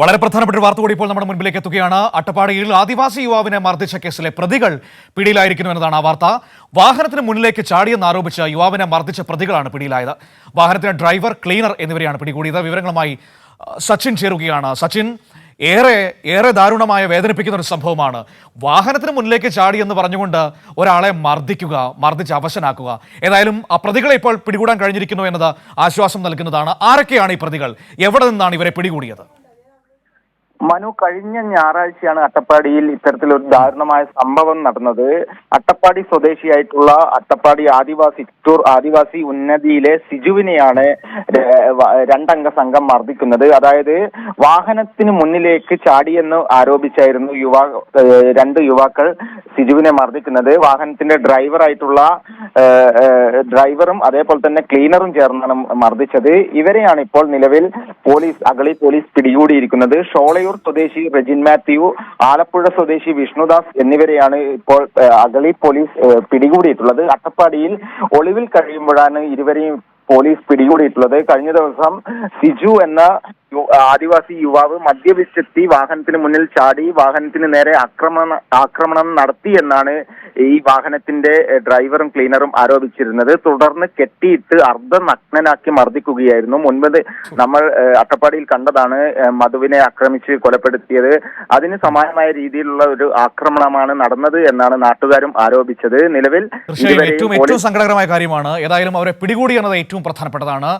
വളരെ പ്രധാനപ്പെട്ട വാർത്ത കൂടി ഇപ്പോൾ നമ്മുടെ മുൻപിലേക്ക് എത്തുകയാണ്. അട്ടപ്പാടിയിൽ ആദിവാസി യുവാവിനെ മർദ്ദിച്ച കേസിലെ പ്രതികൾ പിടിയിലായിരിക്കുന്നു എന്നതാണ് ആ വാർത്ത. വാഹനത്തിന് മുന്നിലേക്ക് ചാടിയെന്ന് ആരോപിച്ച് യുവാവിനെ മർദ്ദിച്ച പ്രതികളാണ് പിടിയിലായത്. വാഹനത്തിന് ഡ്രൈവർ ക്ലീനർ എന്നിവരെയാണ് പിടികൂടിയത്. വിവരങ്ങളുമായി സച്ചിൻ ചേരുകയാണ്. സച്ചിൻ ഏറെ ഏറെ ദാരുണമായ വേദനിപ്പിക്കുന്ന ഒരു സംഭവമാണ്. വാഹനത്തിന് മുന്നിലേക്ക് ചാടി എന്ന് പറഞ്ഞുകൊണ്ട് ഒരാളെ മർദ്ദിക്കുക മർദ്ദിച്ച് അവശനാക്കുക. ഏതായാലും ആ പ്രതികളെ ഇപ്പോൾ പിടികൂടാൻ കഴിഞ്ഞിരിക്കുന്നു എന്നത് ആശ്വാസം നൽകുന്നതാണ്. ആരൊക്കെയാണ് ഈ പ്രതികൾ? എവിടെ നിന്നാണ് ഇവരെ പിടികൂടിയത്? മനു കഴിഞ്ഞ ഞായറാഴ്ചയാണ് അട്ടപ്പാടിയിൽ ഇത്തരത്തിലൊരു ദാരുണമായ സംഭവം നടന്നത്. അട്ടപ്പാടി സ്വദേശിയായിട്ടുള്ള അട്ടപ്പാടി ആദിവാസി ചിറ്റൂർ ആദിവാസി ഉന്നതിയിലെ സിജുവിനെയാണ് രണ്ടംഗ സംഘം മർദ്ദിക്കുന്നത്. അതായത് വാഹനത്തിന് മുന്നിലേക്ക് ചാടിയെന്ന് ആരോപിച്ചായിരുന്നു യുവാ രണ്ട് യുവാക്കൾ സിജുവിനെ മർദ്ദിക്കുന്നത്. വാഹനത്തിന്റെ ഡ്രൈവറായിട്ടുള്ള ഡ്രൈവറും അതേപോലെ തന്നെ ക്ലീനറും ചേർന്നാണ് മർദ്ദിച്ചത്. ഇവരെയാണ് ഇപ്പോൾ നിലവിൽ പോലീസ് അഗളി പോലീസ് പിടികൂടിയിരിക്കുന്നത്. ഷോളയൂർ സ്വദേശി റെജിൻ മാത്യു ആലപ്പുഴ സ്വദേശി വിഷ്ണുദാസ് എന്നിവരെയാണ് ഇപ്പോൾ അഗളി പോലീസ് പിടികൂടിയിട്ടുള്ളത്. അട്ടപ്പാടിയിൽ ഒളിവിൽ കഴിയുമ്പോഴാണ് ഇരുവരെയും പോലീസ് പിടികൂടിയിട്ടുള്ളത്. കഴിഞ്ഞ ദിവസം സിജു എന്ന ആദിവാസി യുവാവ് മദ്യപിച്ചെത്തി വാഹനത്തിന് മുന്നിൽ ചാടി വാഹനത്തിന് നേരെ ആക്രമണ ആക്രമണം നടത്തി എന്നാണ് ഈ വാഹനത്തിന്റെ ഡ്രൈവറും ക്ലീനറും ആരോപിച്ചിരുന്നത്. തുടർന്ന് കെട്ടിയിട്ട് അർദ്ധനഗ്നനാക്കി മർദ്ദിക്കുകയായിരുന്നു. മുൻപ് നമ്മൾ അട്ടപ്പാടിയിൽ കണ്ടതാണ് മധുവിനെ ആക്രമിച്ച് കൊലപ്പെടുത്തിയത്. അതിന് സമാനമായ രീതിയിലുള്ള ഒരു ആക്രമണമാണ് നടന്നത് എന്നാണ് നാട്ടുകാരും ആരോപിച്ചത്. നിലവിൽ ഏറ്റവും സങ്കടകരമായ കാര്യമാണ്. ഏതായാലും അവരെ പിടികൂടി എന്നത് ഏറ്റവും പ്രധാനപ്പെട്ടതാണ്.